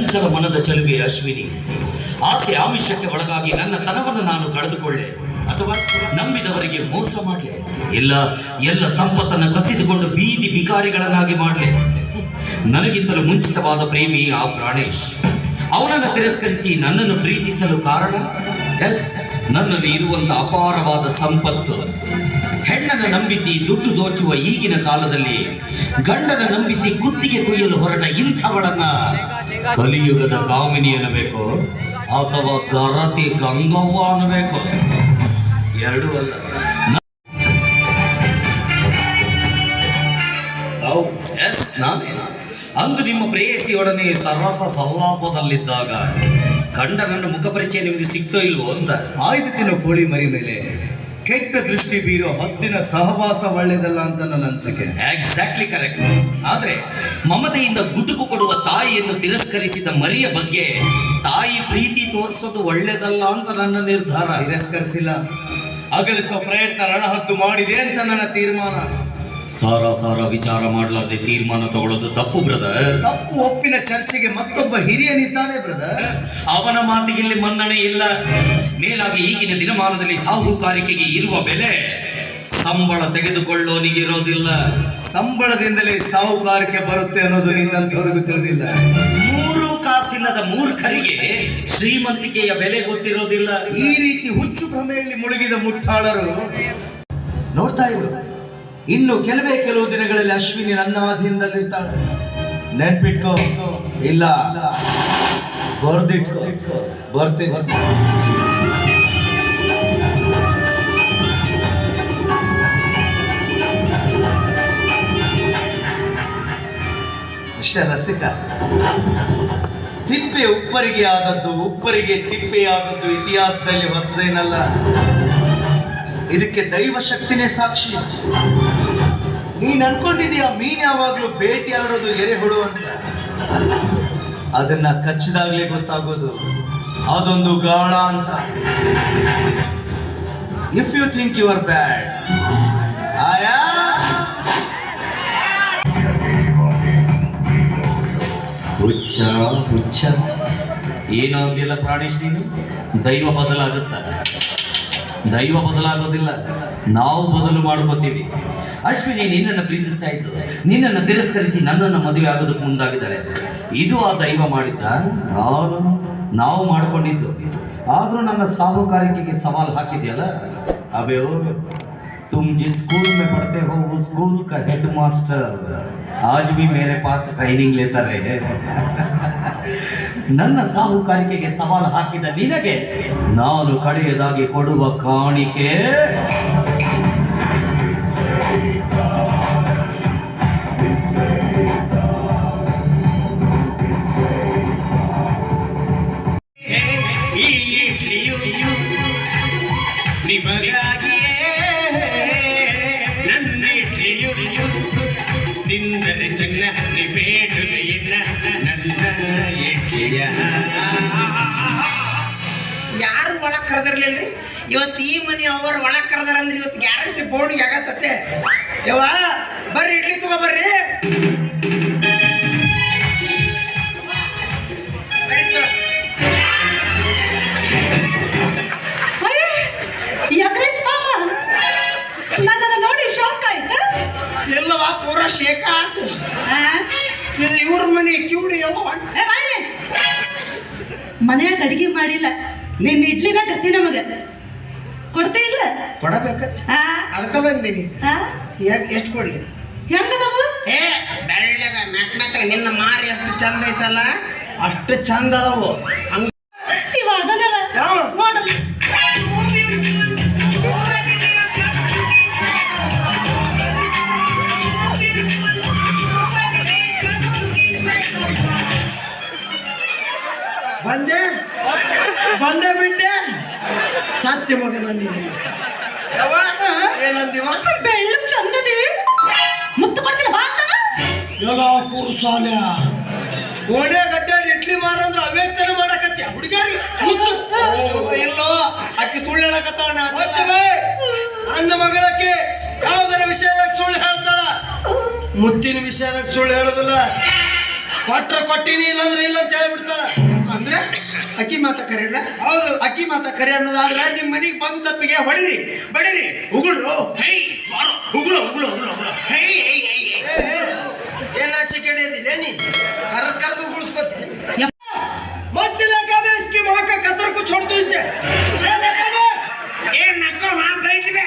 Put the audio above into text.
ಚಂಚಲ ಮನದ ಚಲುವೆ ಅಶ್ವಿನಿ. ಆಸೆ ಆಮಿಷಕ್ಕೆ ಒಳಗಾಗಿ ನನ್ನ ತನವನ್ನು ನಾನು ಕಳೆದುಕೊಳ್ಳೆ ಅಥವಾ ನಂಬಿದವರಿಗೆ ಮೋಸ ಮಾಡಲೆ. ಇಲ್ಲ, ಎಲ್ಲ ಸಂಪತ್ತನ್ನು ಕಸಿದುಕೊಂಡು ಬೀದಿ ಬಿಕಾರಿಗಳನ್ನಾಗಿ ಮಾಡಲೆ. ನನಗಿಂತಲೂ ಮುಂಚಿತವಾದ ಪ್ರೇಮಿ ಆ ಪ್ರಾಣೇಶ್. ಅವನನ್ನು ತಿರಸ್ಕರಿಸಿ ನನ್ನನ್ನು ಪ್ರೀತಿಸಲು ಕಾರಣ? ಎಸ್, ನನ್ನಲ್ಲಿ ಇರುವಂತ ಅಪಾರವಾದ ಸಂಪತ್ತು. ಹೆಣ್ಣನ್ನು ನಂಬಿಸಿ ದುಡ್ಡು ದೋಚುವ ಈಗಿನ ಕಾಲದಲ್ಲಿ ಗಂಡನ ನಂಬಿಸಿ ಕುತ್ತಿಗೆ ಕೊಯ್ಯಲು ಹೊರಟ ಇಂಥವಳನ್ನ. ಕಲಿಯುಗದ ಕಾಮಿನಿ ಅನ್ನಬೇಕು. ಅಥವಾ ಗರತಿ ಗಂಗವ್ವ ಅನ್ನಬೇಕು. ಎರಡೂ ಅಲ್ಲ. ಎಸ್ ಅಂದು ನಿಮ್ಮ ಪ್ರೇಯಸಿಯೊಡನೆ ಸರಸ ಸಲ್ಲಾಪದಲ್ಲಿದ್ದಾಗ ಮುಖ ಮುಖಪರಿಚಯ ನಿಮಗೆ ಸಿಗ್ತೋ ಇಲ್ವೋ ಅಂತ. ಆಯ್ದು ತಿನ್ನೋ ಕೋಳಿ ಮರಿ ಮೇಲೆ. ಕೆಟ್ಟ ದೃಷ್ಟಿ ಬೀರೋ ಹೊತ್ತಿನ ಸಹವಾಸ ಒಳ್ಳೇದಲ್ಲ ಅಂತ ನನ್ನ ಅನಿಸಿಕೆ. ಎಕ್ಸಾಕ್ಟ್ಲಿ ಕರೆಕ್ಟ್ ಆದ್ರೆ ಮಮತೆಯಿಂದ ಗುಟುಕು ಕೊಡುವ ತಾಯಿಯನ್ನು ತಿರಸ್ಕರಿಸಿದ ಮರಿಯ ಬಗ್ಗೆ ತಾಯಿ ಪ್ರೀತಿ ತೋರಿಸೋದು ಒಳ್ಳೇದಲ್ಲ ಅಂತ ನನ್ನ ನಿರ್ಧಾರ. ತಿರಸ್ಕರಿಸಿಲ್ಲ. ಅಗಲಿಸೋ ಪ್ರಯತ್ನ ರಣಹದ್ದು ಮಾಡಿದೆ ಅಂತ ನನ್ನ ತೀರ್ಮಾನ. ಸಾರ ಸಾರ ವಿಚಾರ ಮಾಡಲಾರ್ದೆ ತೀರ್ಮಾನ ತಗೊಳ್ಳೋದು ತಪ್ಪು ಬ್ರದರ್ ತಪ್ಪು ಒಪ್ಪಿನ ಚರ್ಚೆಗೆ ಮತ್ತೊಬ್ಬ ಹಿರಿಯನಿದ್ದಾನೆ ಬ್ರದರ್ ಅವನ ಮಾತಿಗಿಲ್ಲಿ ಮನ್ನಣೆ ಇಲ್ಲ. ಮೇಲಾಗಿ ಈಗಿನ ದಿನಮಾನದಲ್ಲಿ ಸಾಹುಕಾರಿಕೆಗೆ ಇರುವ ಬೆಲೆ ಸಂಬಳ ತೆಗೆದುಕೊಳ್ಳೋನಿಗಿರೋದಿಲ್ಲ. ಸಂಬಳದಿಂದಲೇ ಸಾಹುಕಾರಿಕೆ ಬರುತ್ತೆ ಅನ್ನೋದು ನಿನ್ನಂಥವ್ರಿಗೂ ತಿಳಿದಿಲ್ಲ. ಮೂರು ಕಾಸಿಲ್ಲದ ಮೂರ್ಖರಿಗೆ ಶ್ರೀಮಂತಿಕೆಯ ಬೆಲೆ ಗೊತ್ತಿರೋದಿಲ್ಲ. ಈ ರೀತಿ ಹುಚ್ಚು ಭ್ರಮೆಯಲ್ಲಿ ಮುಳುಗಿದ ಮುಟ್ಟಾಳರು ನೋಡ್ತಾ ಇರು ಇನ್ನು ಕೆಲವೇ ಕೆಲವು ದಿನಗಳಲ್ಲಿ ಅಶ್ವಿನಿ ನನ್ನ ಅಧೀನದಲ್ಲಿರ್ತಾಳೆ ನೆನ್ಪಿಟ್ಕೋ. ಇಲ್ಲ. ಬರ್ದಿಟ್ಕೋ. ಬರ್ತೀನಿ. ಅಷ್ಟೇ ರಸಿಕ ತಿಪ್ಪೆ ಉಪ್ಪರಿಗೆ ಆದದ್ದು, ಉಪ್ಪರಿಗೆ ತಿಪ್ಪೆ ಆದದ್ದು ಇತಿಹಾಸದಲ್ಲಿ ಹೊಸದೇನಲ್ಲ. ಇದಕ್ಕೆ ದೈವ ಶಕ್ತಿನೇ ಸಾಕ್ಷಿ. ನೀನ್ ಅನ್ಕೊಂಡಿದೀಯ, ಮೀನ್ ಯಾವಾಗ್ಲೂ ಭೇಟಿ ಆಡೋದು ಎರೆಹುಳು ಅಂತ. ಅದನ್ನ ಕಚ್ಚಿದಾಗ್ಲೇ ಗೊತ್ತಾಗೋದು. ಅದೊಂದು ಗಾಳ ಅಂತ. If you think you are bad ಆಯಾ ಹುಚ್ಚ ಹುಚ್ಚ. ಏನೋ ಅಂದಿಲ್ಲ ಪ್ರಾಣೇಶ್ ನೀನು? ದೈವ ಬದಲಾಗುತ್ತ? ದೈವ ಬದಲಾಗೋದಿಲ್ಲ ನಾವು ಬದಲು ಮಾಡ್ಕೋತೀವಿ ಅಶ್ವಿನಿ ನಿನ್ನನ್ನು ಪ್ರೀತಿಸ್ತಾ ಇದ್ದು ನಿನ್ನನ್ನು ತಿರಸ್ಕರಿಸಿ ನನ್ನನ್ನು ಮದುವೆ ಆಗೋದಕ್ಕೆ ಮುಂದಾಗಿದ್ದಾಳೆ ಇದು ಆ ದೈವ ಮಾಡಿದ್ದ ನಾವು ನಾವು ಮಾಡ್ಕೊಂಡಿದ್ದು ಆದರೂ ನನ್ನ ಸಾಹುಕಾರಿಕೆಗೆ ಸವಾಲು ಹಾಕಿದ್ಯಲ್ಲ ಅಬೇ ಓ तुम जिस स्कूल में पढ़ते हो वो स्कूल का हेड मास्टर आज भी मेरे पास ಟ್ರೈನಿಂಗ್ लेता रहे ನನ್ನ ಸಾಹುಕಾರಿಕೆಗೆ ಸವಾಲು ಹಾಕಿದ ನಿನಗೆ ನಾನು ಕಡೆಯದಾಗಿ ಕೊಡುವ ಕಾಣಿಕೆ. ನನ್ನ ಯಾರು ಒಳಗ್ ಕರೆದಿರ್ಲಿಲ್ರಿ? ಇವತ್ತು ಈ ಮನೆ ಅವ್ರ ಒಳಗ್ ಕರೆದಾರ ಅಂದ್ರೆ ಇವತ್ತು ಗ್ಯಾರಂಟಿ ಬೋರ್ಡ್ಗೆ ಆಗತ್ತತೆ ಯವ್ವ ಬರ್ರಿ ಇಡ್ಲಿ ತಗೋ ಬರ್ರಿ. ಎಲ್ಲವ ಪೂರ ಶೇಖ ಆತು? ಇದು ಇವ್ರ ಮನೆ ಕಿವುಡಿ ಬಾಯಿ ಮನ್ಯಾಗ ಅಡಿಗೆ ಮಾಡಿಲ್ಲ. ನಿನ್ನ ಇಡ್ಲಿನ ಕತ್ತಿ ನಮಗ ಕೊಡ್ತೇ ಇಲ್ಲ? ಕೊಡಬೇಕ. ಆ? ಅದಕ್ಕೆ ಬಂದೀನಿ. ಆ? ಯಾಕೆ ಎಷ್ಟು ಕೊಡಿ? ಹೆಂಗದವು? ಏ ಬೆಳ್ಳಗ ಮ್ಯಾಕ್ ಮೆತ್ತಗ ನಿನ್ನ ಮಾರಿ ಎಷ್ಟು ಚಂದ ಐತಲ್ಲ? ಅಷ್ಟು ಚಂದ ಅದಾವು. ಹಂಗ ಬಂದೆ? ಬಂದೆ ಬಿಟ್ಟೆ? ಸತ್ಯ ಮಗ ನನ್ನ ಏನಂದಿವ ಚಂದದಿ. ಮುತ್ತು ಕೊಡ್ತೀನಿ ಬಾ ಎಲ್ಲ ಇಡ್ಲಿ ಮಾರಂದ್ರೆ ಅವ್ಯಕ್ತನೇ ಮಾಡಕತ್ತೆ. ಹುಡುಗರಿ ಅಕ್ಕಿ ಮುತ್ತು. ಎಲ್ಲೋ ಆಕಿ ಸುಳ್ಳು ಹೇಳಕತ್ತಾವ ನನ್ನ ಮಗಳಕ್ಕೆ ಯಾವ್ದರ ವಿಷಯದಾಗ ಸುಳ್ಳು ಹೇಳ್ತಾಳ? ಮುತ್ತಿನ ವಿಷಯದಾಗ ಸುಳ್ಳು ಹೇಳೋದಿಲ್ಲ. ಕೊಟ್ರ ಕೊಟ್ಟಿನಿ ಇಲ್ಲಂದ್ರೆ ಇಲ್ಲ ಅಂತ ಹೇಳ್ಬಿಡ್ತಾಳ. ಅಂದ್ರೆ ಅಕ್ಕಿ ಮಾತ ಕರೀರ? ಹೌದು. ಅಕ್ಕಿ ಮಾತ ಕರಿ ಅನ್ನೋದಾದ್ರೆ ನಿಮ್ಮ ಮನೆಗೆ ಬಂದ ತಪ್ಪಿಗೆ ಹೊಡಿರಿ ಬಡೀರಿ. ಉಗುಳ್ರು. ಹೈ ಉಗುಳು ಉಗುಳು ಉಗುಳು ಉಗುಳು. ಹೈ ಏನ ಚಿಕಣಿ ನೀ ಕರ್ ಕರ್ದು ಉಗುಳಿಸ್ಕೊತ ಮಚ್ಚಲ ಕಬೆ ಇಸ್ಕಿ ಮೊಹಕ ಕತ್ತರ್ ಕುಚ್ ಹೊಡ್ತು ಇಸೆ ಏನ್ ನಕ್ಕ ಮಾ ಬೈಟ್ವೆ